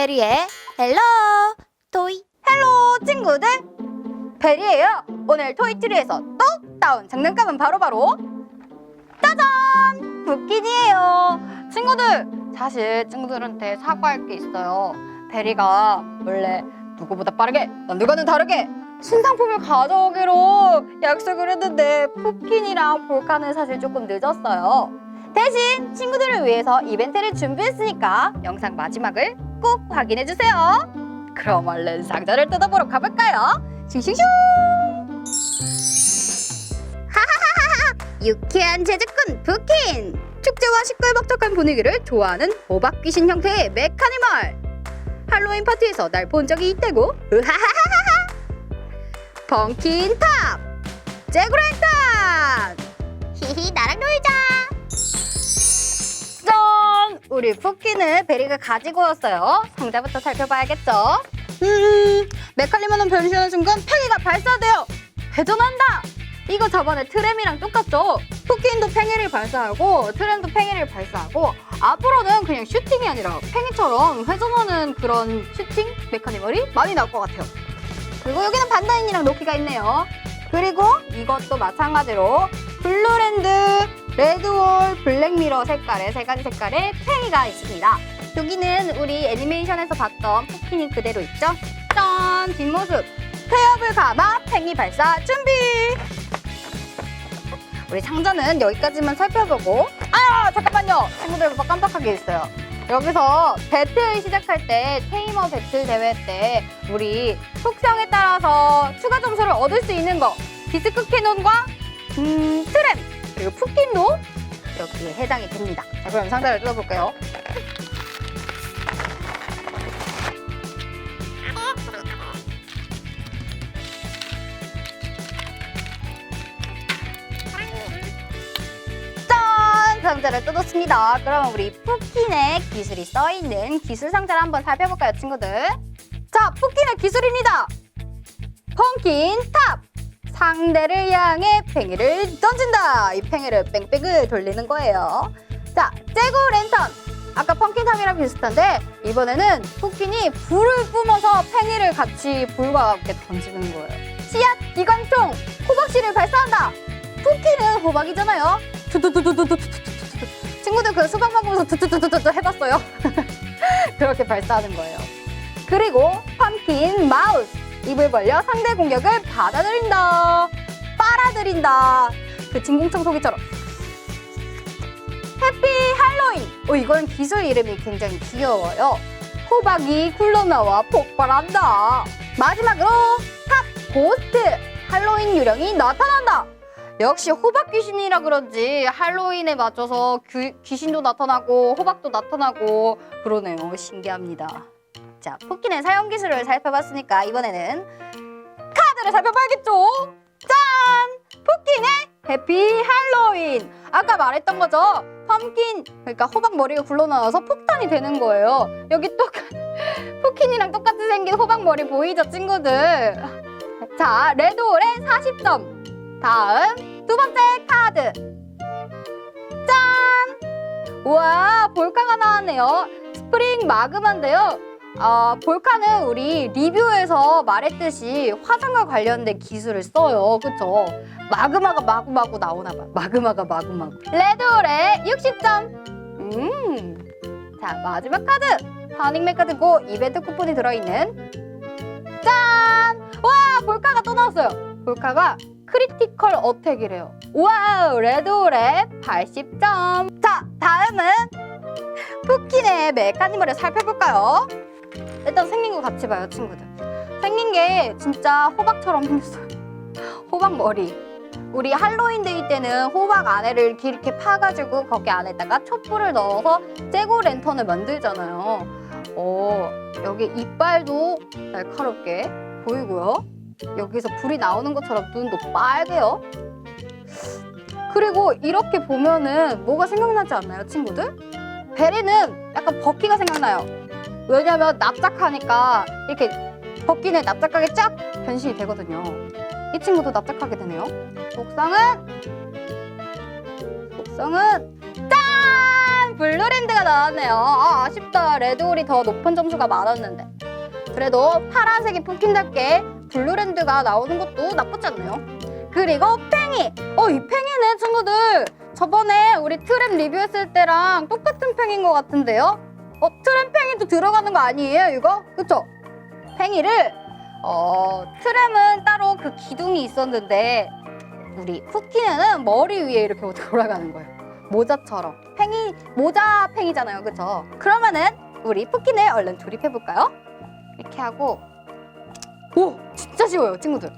베리의 헬로 토이 헬로 친구들. 베리예요. 오늘 토이트리에서 또 따온 장난감은 바로바로 짜잔! 붓기니에요. 친구들 사실 친구들한테 사과할 게 있어요. 베리가 원래 누구보다 빠르게 남들과는 다르게 신상품을 가져오기로 약속을 했는데 푸킨이랑 볼카는 사실 조금 늦었어요. 대신 친구들을 위해서 이벤트를 준비했으니까 영상 마지막을 꼭 확인해 주세요 그럼 얼른 상자를 뜯어보러 가볼까요? 싱싱슝! 유쾌한 제주꾼 부킨! 축제와 시끌벅적한 분위기를 좋아하는 호박 귀신 형태의 메카니멀! 할로윈 파티에서 날 본 적이 있다고? 으하하하하! 펑킨 탑! 제구렌탄! 히히 나랑 놀자 짠! 우리 푸키는 베리가 가지고 왔어요. 상자부터 살펴봐야겠죠? 음, 메칼리모는 변신하는 순간 팽이가 발사돼요. 회전한다! 이거 저번에 트램이랑 똑같죠? 푸키인도 팽이를 발사하고 트램도 팽이를 발사하고 앞으로는 그냥 슈팅이 아니라 팽이처럼 회전하는 그런 슈팅 메카니멀이 많이 나올 것 같아요. 그리고 여기는 반다인이랑 로키가 있네요. 그리고 이것도 마찬가지로 블루랜드, 레드월, 블랙미러 색깔의 세 가지 색깔의 팽이가 있습니다. 여기는 우리 애니메이션에서 봤던 푸킨이 그대로 있죠? 짠! 뒷모습! 태엽을 감아 팽이 발사 준비! 우리 상자는 여기까지만 살펴보고 아 잠깐만요! 친구들 깜빡하게 있어요. 여기서 배틀 시작할 때 테이머 배틀 대회 때 우리 속성에 따라서 추가 점수를 얻을 수 있는 거 디스크 캐논과 음, 트램 그리고 푸킨도 여기에 해당이 됩니다. 자, 그럼 상자를 뜯어볼게요. 짠! 상자를 뜯었습니다. 그럼 우리 푸킨의 기술이 써있는 기술 상자를 한번 살펴볼까요, 친구들? 자, 푸킨의 기술입니다. 펑킨 탑! 상대를 향해 팽이를 던진다. 이 팽이를 뺑뺑을 돌리는 거예요. 자, 째고 랜턴. 아까 펑킨탕이랑 비슷한데 이번에는 쿠킨이 불을 뿜어서 팽이를 같이 불과 함께 던지는 거예요. 씨앗 기관총 호박씨를 발사한다. 쿠키는 호박이잖아요. 두두두두두두 친구들 그 수강 방송에서 두두두두두 해봤어요. 그렇게 발사하는 거예요. 그리고 펌킨 마우스. 입을 벌려 상대 공격을 받아들인다. 빨아들인다. 그 진공청 소기처럼. 해피 할로윈. 어 이건 기술 이름이 굉장히 귀여워요. 호박이 굴러나와 폭발한다. 마지막으로 탑 고스트. 할로윈 유령이 나타난다. 역시 호박 귀신이라 그런지 할로윈에 맞춰서 귀, 귀신도 나타나고 호박도 나타나고 그러네요. 신기합니다 자, 푸킨의 사용 기술을 살펴봤으니까 이번에는 카드를 살펴봐야겠죠? 짠! 푸킨의 해피 할로윈! 아까 말했던 거죠? 펌킨, 그러니까 호박 머리가 굴러나와서 폭탄이 되는 거예요. 여기 똑같, 푸킨이랑 똑같이 생긴 호박 머리 보이죠, 친구들? 자, 레드홀의 40점. 다음, 두 번째 카드. 짠! 우와, 볼카가 나왔네요. 스프링 마그마인데요. 아, 볼카는 우리 리뷰에서 말했듯이 화산과 관련된 기술을 써요. 그쵸? 마그마가 마구마구 나오나 봐. 마그마가 마구마구. 레드홀의 60점. 음. 자, 마지막 카드. 파닉맥 카드 고 이벤트 쿠폰이 들어있는 짠! 와, 볼카가 또 나왔어요. 볼카가 크리티컬 어택이래요. 와우, 레드홀의 80점. 자, 다음은 푸킨의 메카니멀을 살펴볼까요? 일단 생긴 거 같이 봐요, 친구들. 생긴 게 진짜 호박처럼 생겼어요. 호박 머리. 우리 할로윈 데이 때는 호박 안에를 이렇게 파가지고 거기 안에다가 촛불을 넣어서 재고 랜턴을 만들잖아요. 어, 여기 이빨도 날카롭게 보이고요. 여기서 불이 나오는 것처럼 눈도 빨개요. 그리고 이렇게 보면은 뭐가 생각나지 않나요, 친구들? 베리는 약간 버키가 생각나요. 왜냐면 납작하니까 이렇게 벗기는 납작하게 쫙 변신이 되거든요. 이 친구도 납작하게 되네요. 속성은 속성은 짠! 블루랜드가 나왔네요. 아, 아쉽다. 레드홀이 더 높은 점수가 많았는데. 그래도 파란색이 푸킨답게 블루랜드가 나오는 것도 나쁘지 않네요. 그리고 팽이! 어, 이 팽이는 친구들 저번에 우리 트램 리뷰했을 때랑 똑같은 팽인 것 같은데요? 어, 트램 팽이도 들어가는 거 아니에요, 이거? 그쵸? 팽이를 어, 트램은 따로 그 기둥이 있었는데 우리 푸키네는 머리 위에 이렇게 돌아가는 거예요. 모자처럼. 팽이, 모자 팽이잖아요. 그쵸? 그러면은 우리 푸키네 얼른 조립해볼까요? 이렇게 하고 오! 진짜 쉬워요, 친구들.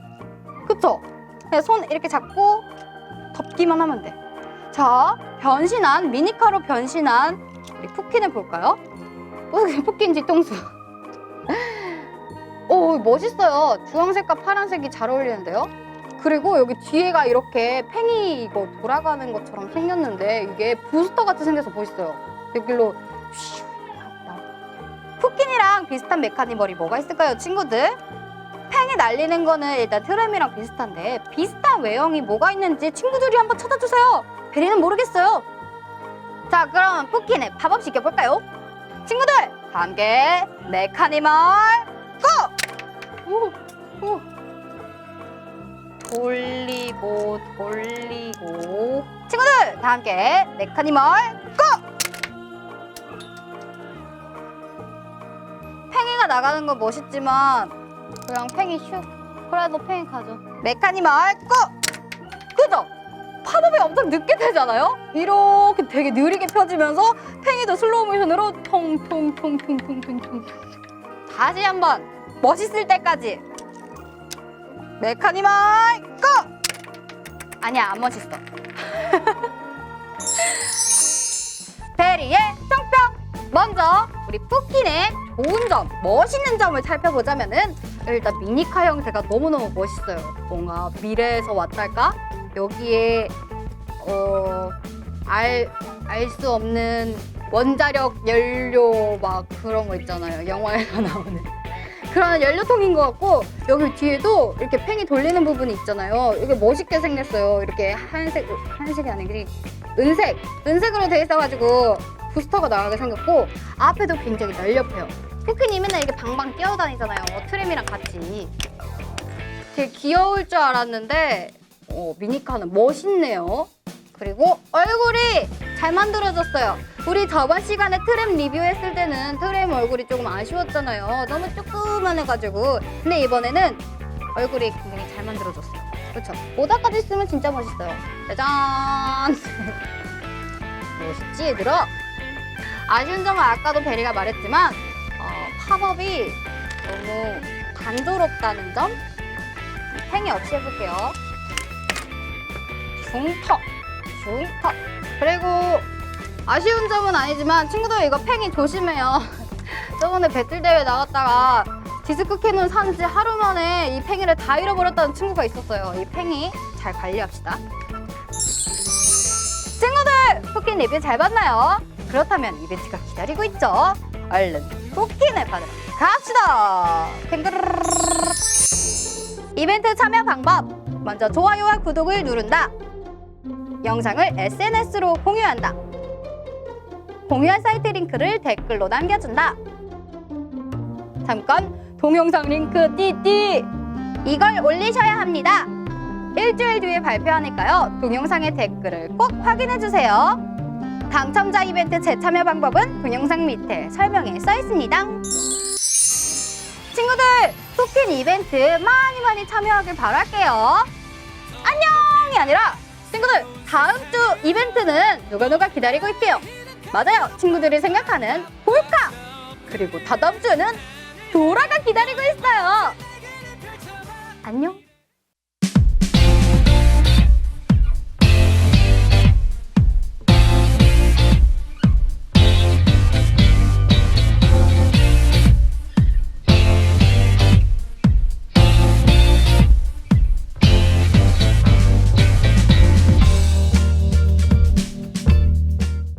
그쵸? 그냥 손 이렇게 잡고 덮기만 하면 돼. 자, 변신한, 미니카로 변신한 우리 푸키네 볼까요? 어, 푸키인 뒤통수. 오, 멋있어요. 주황색과 파란색이 잘 어울리는데요? 그리고 여기 뒤에가 이렇게 팽이 이거 돌아가는 것처럼 생겼는데 이게 부스터 같이 생겨서 멋있어요. 여기로 슈 나와. 푸킨이랑 비슷한 메카니멀이 뭐가 있을까요, 친구들? 팽이 날리는 거는 일단 트램이랑 비슷한데 비슷한 외형이 뭐가 있는지 친구들이 한번 찾아주세요. 베리는 모르겠어요. 자, 그럼 푸킨의 팝업 시켜볼까요? 친구들, 다 함께 메카니멀 고! 오, 오. 돌리고 돌리고 친구들 다 함께 메카니멀 고! 팽이가 나가는 건 멋있지만 그냥 팽이 슉 그래도 팽이 가죠 메카니멀 고! 그죠? 엄청 늦게 되잖아요? 이렇게 되게 느리게 펴지면서 팽이도 슬로우 모션으로 통통통통통통통 다시 한번 멋있을 때까지. 메카니멀 고! 아니야 안 멋있어. 베리의 평평! 먼저 우리 푸킨의 좋은 점 멋있는 점을 살펴보자면은 일단 미니카 형태가 너무너무 멋있어요. 뭔가 미래에서 왔달까? 여기에 어 알 알 수 없는 원자력 연료 막 그런 거 있잖아요 영화에서 나오는 그런 연료통인 것 같고 여기 뒤에도 이렇게 팽이 돌리는 부분이 있잖아요. 이게 멋있게 생겼어요. 이렇게 하얀색, 하얀색이 아니고 은색, 은색으로 돼 있어가지고 부스터가 나가게 생겼고 앞에도 굉장히 날렵해요. 푸킨이 맨날 이렇게 방방 뛰어다니잖아요. 뭐 트램이랑 같이. 되게 귀여울 줄 알았는데 어, 미니카는 멋있네요. 그리고 얼굴이 잘 만들어졌어요. 우리 저번 시간에 트램 리뷰했을 때는 트램 얼굴이 조금 아쉬웠잖아요. 너무 조그만해가지고. 근데 이번에는 얼굴이 굉장히 잘 만들어졌어요. 그렇죠? 모자까지 쓰면 진짜 멋있어요. 짜잔! 멋있지, 얘들아? 아쉬운 점은 아까도 베리가 말했지만 어, 팝업이 너무 단조롭다는 점? 팽이 없이 해볼게요. 숭턱! 숭턱! 그리고 아쉬운 점은 아니지만 친구들 이거 팽이 조심해요. 저번에 배틀 대회 나갔다가 디스크 캐논 산지 하루 만에 이 팽이를 다 잃어버렸다는 친구가 있었어요. 이 팽이 잘 관리합시다. 친구들! 포킨 리뷰 잘 봤나요? 그렇다면 이벤트가 기다리고 있죠? 얼른 포킨을 받으러 갑시다! 팽그르르르르. 이벤트 참여 방법! 먼저 좋아요와 구독을 누른다. 영상을 SNS로 공유한다. 공유한 사이트 링크를 댓글로 남겨준다. 잠깐 동영상 링크 띠띠 이걸 올리셔야 합니다. 일주일 뒤에 발표하니까요. 동영상의 댓글을 꼭 확인해 주세요. 당첨자 이벤트 재참여 방법은 동영상 밑에 설명에 써 있습니다. 친구들, 토킨 이벤트 많이 많이 참여하길 바랄게요. 안녕이 아니라 친구들 다음 주 이벤트는 누가 누가 기다리고 있게요. 맞아요. 친구들이 생각하는 볼카. 그리고 다다음 주에는 도라가 기다리고 있어요. 안녕.